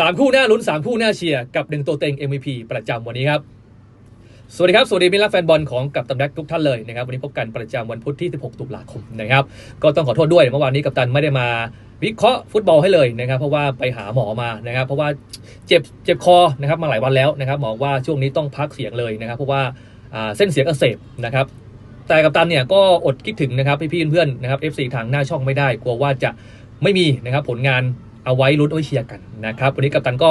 สามคู่หน้าลุ้นสามคู่หน้าเชียร์กับหนึ่งตัวเต็ง MVP ประจำวันนี้ครับ สวัสดีครับ สวัสดีมิตรรักแฟนบอลของกับตันแบ็กทุกท่านเลยนะครับ วันนี้พบกันประจำวันพุธที่ 16 ตุลาคมนะครับ ก็ต้องขอโทษด้วยเมื่อวานนี้กับตันไม่ได้มาวิเคราะห์ฟุตบอลให้เลยนะครับ เพราะว่าไปหาหมอมานะครับ เพราะว่าเจ็บเจ็บคอนะครับมาหลายวันแล้วนะครับหมอว่าช่วงนี้ต้องพักเสียงเลยนะครับ เพราะว่าเส้นเสียงอักเสบนะครับแต่กับตันเนี่ยก็อดคิดถึงนะครับพี่ๆเพื่อนๆนะครับ FC ทางหน้าช่องไม่ได้กลัวว่าจะไม่มีนะครับผลงาน เอาไว้ลุ้นเอาไว้เชียร์กันนะครับวันนี้กับตันก็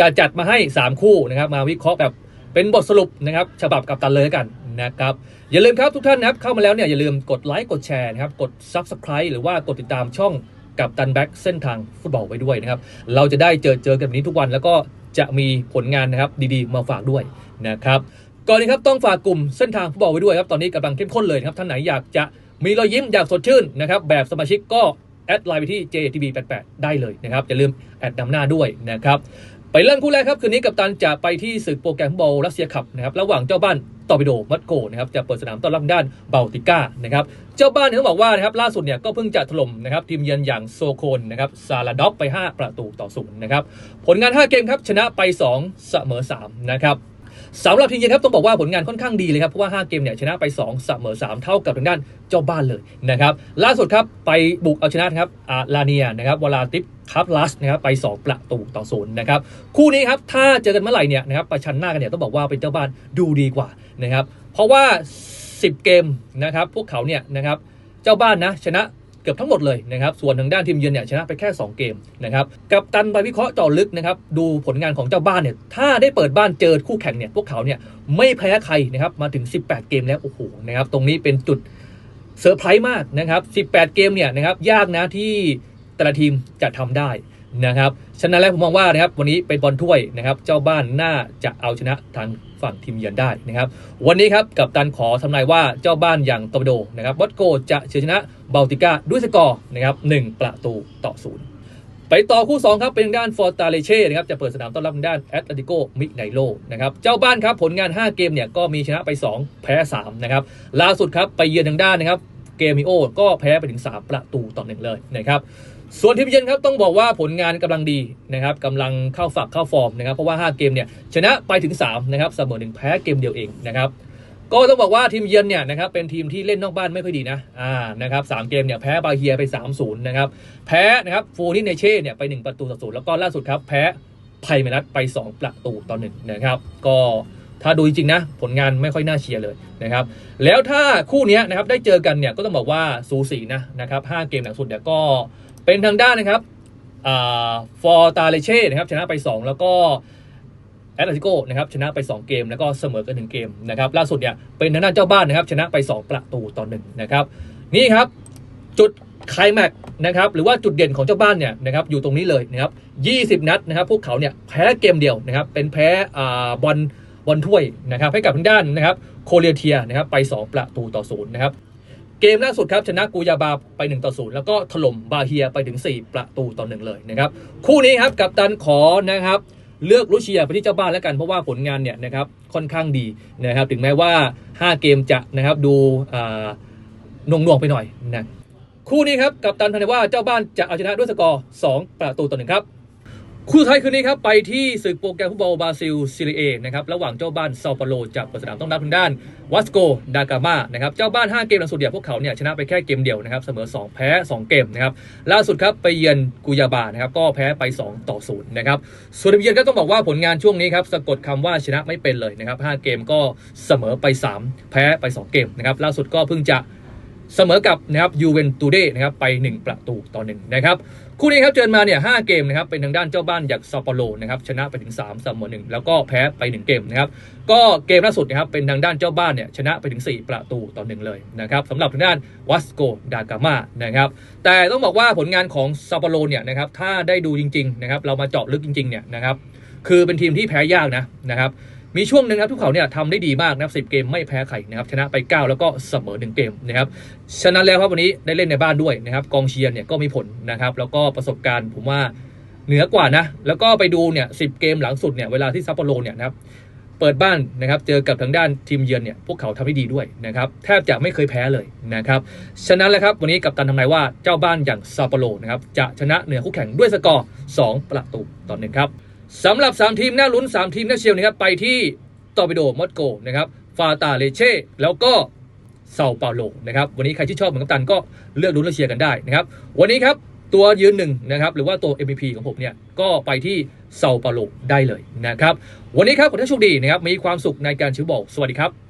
จะจัดมาให้ 3 คู่นะครับมาวิเคราะห์แบบเป็นบทสรุปนะครับฉบับกับตันเลยกันนะครับอย่าลืมครับทุกท่านนะครับเข้ามาแล้วเนี่ยอย่าลืมกดไลค์กดแชร์นะครับกด Subscribe หรือว่ากดติดตามช่องกับตันแบ็กเส้นทางฟุตบอลไว้ด้วยนะครับ เราจะได้เจอเจอกันแบบนี้ทุกวันแล้วก็จะมีผลงานนะครับดีๆ มาฝากด้วยนะครับก่อนนี้ครับต้องฝากกลุ่มเส้นทางฟุตบอลไว้ด้วยครับตอนนี้กำลังเข้มข้นเลยครับท่านไหนอยากจะมีรอยยิ้มอยากสดชื่นนะครับแบบสมาชิกก็ แอดไลน์ไปที่ JTB88 ได้เลยนะครับอย่าลืมแอดนำหน้าด้วยนะครับไปเริ่มคู่แรกครับ คืนนี้กับตันจะไปที่ศึกโปรแกรมฟุตบอลรัสเซียคัพนะครับระหว่างเจ้าบ้านตอร์ปิโดมัตโกนะครับจะเปิดสนามต้อนรับด้านเบลติก้านะครับเจ้าบ้านเนี่ยเขาบอกว่านะครับล่าสุดเนี่ยก็เพิ่งจะถล่มนะครับทีมเยือนอย่างโซโคนนะครับซาลาด็อกไป 5 ประตูต่อศูนย์นะครับผลงาน 5 เกมครับชนะไป 2 เสมอ3นะครับ สำหรับทีมเยือนครับต้องบอกว่าผลงานค่อนข้างดีเลยครับเพราะว่า 5 เกมเนี่ยชนะไป2เสมอ3 เท่ากับทางด้านเจ้าบ้านเลยนะครับล่าสุดครับไปบุกเอาชนะครับอาลาเนียนะครับวลาติฟคับลัสนะครับไป 2 ประตูต่อศูนย์นะครับคู่นี้ครับถ้าเจอกันเมื่อไหร่เนี่ยนะครับประชันหน้ากันเนี่ยต้องบอกว่าเป็นเจ้าบ้านดูดีกว่านะครับเพราะว่า 10 เกมนะครับพวกเขาเนี่ยนะครับเจ้าบ้านนะชนะ กือบทั้งหมดเลยนะครับส่วนทางด้านทีมเยือนเนี่ยชนะไปแค่ 2 เกมนะครับกับตันไปวิเคราะห์เจาะลึกนะครับดูผลงานของเจ้าบ้านเนี่ยถ้าได้เปิดบ้านเจอคู่แข่งเนี่ยพวกเขาเนี่ยไม่แพ้ใครนะครับมาถึง 18 เกมแล้วโอ้โหนะครับตรงนี้เป็นจุดเซอร์ไพรส์มากนะครับ 18 เกมเนี่ยนะครับยากนะที่แต่ละทีมจะทำได้ นะครับฉะนั้นแล้วผมมองว่านะครับวันนี้เป็นบอลถ้วยนะครับเจ้าบ้านน่าจะเอาชนะทางฝั่งทีมเยือนได้นะครับวันนี้ครับกับตันขอทำนายว่าเจ้าบ้านอย่างตอร์ปิโดนะครับวัตโกจะเฉือนชนะเบลติก้าด้วยสกอร์นะครับหนึ่งประตูต่อศูนย์ไปต่อคู่ 2 ครับ เป็นด้านฟอร์ตาเลเช่นะครับจะเปิดสนามต้อนรับด้านแอตเลติโกมิไนโลนะครับเจ้าบ้านครับผลงาน 5 เกมเนี่ยก็มีชนะไป 2 แพ้ 3 นะครับล่าสุดครับไปเยือนทางด้านนะครับเกมิโอก็แพ้ไปถึง 3 ประตูต่อหนึ่งเลยนะครับ ส่วนทีมเยือนครับต้องบอกว่าผลงานกำลังดีนะครับกำลังเข้าฝักเข้าฟอร์มนะครับเพราะว่า 5 เกมเนี่ยชนะไปถึง3นะครับเสมอหนึ่งแพ้เกมเดียวเองนะครับก็ต้องบอกว่าทีมเยือนเนี่ยนะครับเป็นทีมที่เล่นนอกบ้านไม่ค่อยดีนะอ่านะครับสามเกมเนี่ยแพ้บาเฮียไป 3-0นะครับแพ้นะครับฟูนิเนเช่เนี่ยไป 1 ประตูต่อศูนย์แล้วก็ล่าสุดครับแพ้ไพเมนัสไป 2 ประตูต่อหนึ่งนะครับก็ถ้าดูจริงนะ ผลงานไม่ค่อยน่าเชียร์เลยนะครับ แล้วถ้าคู่นี้นะครับได้เจอกันเนี่ยก็ต้องบอกว่าสูสีนะนะครับห้าเกมหลังสุดเนี่ยก็ เป็นทางด้านนะครับฟอร์ตาเลเช่นะครับชนะไป 2 แล้วก็แอตเลติโกนะครับชนะไป 2 เกม แล้วก็เสมอกันหนึ่งเกมนะครับล่าสุดเนี่ยเป็นทางด้านเจ้าบ้านนะครับชนะไป 2 ประตูต่อหนึ่งนะครับนี่ครับจุดไคลแม็กซ์นะครับหรือว่าจุดเด่นของเจ้าบ้านเนี่ยนะครับอยู่ตรงนี้เลยนะครับ20 นัดนะครับพวกเขาเนี่ยแพ้เกมเดียวนะครับเป็นแพ้บอลบอลถ้วยนะครับให้กับทางด้านนะครับโคเรียเทียนะครับไป 2 ประตูต่อศูนย์นะครับ เกมล่าสุดครับชนะกูยาบาไป1ต่อ0แล้วก็ถล่มบาเฮียไปถึง 4 ประตูต่อหนึ่งเลยนะครับคู่นี้ครับกับตันขอนะครับเลือกรุเชียไปที่เจ้าบ้านแล้วกันเพราะว่าผลงานเนี่ยนะครับค่อนข้างดีนะครับถึงแม้ว่า 5 เกมจะนะครับดูอ่าหน่วงๆไปหน่อยนะคู่นี้ครับกับตันทันว่าเจ้าบ้านจะเอาชนะด้วยสกอร์2ประตูต่อหนึ่งครับ คู่ท้ายคืนนี้ครับ ไปที่ศึกโปรแกรมฟุตบอลบราซิลซีเรียนะครับ ระหว่างเจ้าบ้านเซาเปาโลจากเปิดสนามต้องรับทางด้านวัสโกดากามานะครับ เจ้าบ้าน 5 เกมหลังสุดเนี่ยพวกเขาเนี่ยชนะไปแค่เกมเดียวนะครับ เสมอ 2 แพ้ 2 เกมนะครับ ล่าสุดครับ ไปเยือนกุยาบานะครับ ก็แพ้ไป 2 ต่อ 0 นะครับ ส่วนเยือนก็ต้องบอกว่าผลงานช่วงนี้ครับ สะกดคำว่าชนะไม่เป็นเลยนะครับ 5 เกมก็เสมอไป 3 แพ้ไป 2 เกมนะครับ ล่าสุดก็เพิ่งจะ เสมอกับนะครับยูเวนตูเดนะครับไป 1 ประตูต่อ1นะครับคู่นี้ครับเจอมาเนี่ยหเกมนะครับเป็นทางด้านเจ้าบ้านจากซาโปโลนะครับชนะไปถึง3เสมอ1แล้วก็แพ้ไป 1 เกมนะครับก็เกมล่าสุดนะครับเป็นทางด้านเจ้าบ้านเนี่ยชนะไปถึง 4 ประตูต่อ1เลยนะครับสำหรับทางด้านวัสโกดากามานะครับแต่ต้องบอกว่าผลงานของซาโปโลเนี่ยนะครับถ้าได้ดูจริงๆนะครับเรามาเจาะลึกจริงๆเนี่ยนะครับคือเป็นทีมที่แพ้ยากนะนะครับ มีช่วงหนึ่งนะครับทุกเขาเนี่ยทำได้ดีมากนะครับสิเกมไม่แพ้ใครนะครับชนะไป 9 แล้วก็เสมอ 1 เกมนะครับฉะนั้นแล้วครับวันนี้ได้เล่นในบ้านด้วยนะครับกองเชียร์เนี่ยก็มีผลนะครับแล้วก็ประสบการณ์ผมว่าเหนือกว่านะ แล้วก็ไปดูเนี่ยสิเกมหลังสุดเนี่ยเวลาที่ซัปโปโรเนี่ยนะครับเปิดบ้านนะครับเจอกับทางด้านทีมเยือนเนี่ยพวกเขาทำได้ดีด้วยนะครับแทบจะไม่เคยแพ้เลยนะครับฉะนั้นแล้วครับวันนี้กับตันทำนายว่าเจ้าบ้านอย่างซัปโปโรนะครับจะชนะเหนือคู่แข่งด้วยสกอร์ 2 ประตูต่อหนึ่งครับ สำหรับ 3 ทีมน่าลุ้น 3 ทีมน่าเชียร์นะครับไปที่ตอร์ปิโดมอสโกนะครับฟาตาเลเช่แล้วก็เซาเปาโลนะครับวันนี้ใครที่ชอบเหมือนกับตันก็เลือกลุ้นและเชียร์กันได้นะครับวันนี้ครับตัวยืนหนึ่งนะครับหรือว่าตัว MVP ของผมเนี่ยก็ไปที่เซาเปาโลได้เลยนะครับวันนี้ครับขอให้โชคดีนะครับมีความสุขในการชิวบอลสวัสดีครับ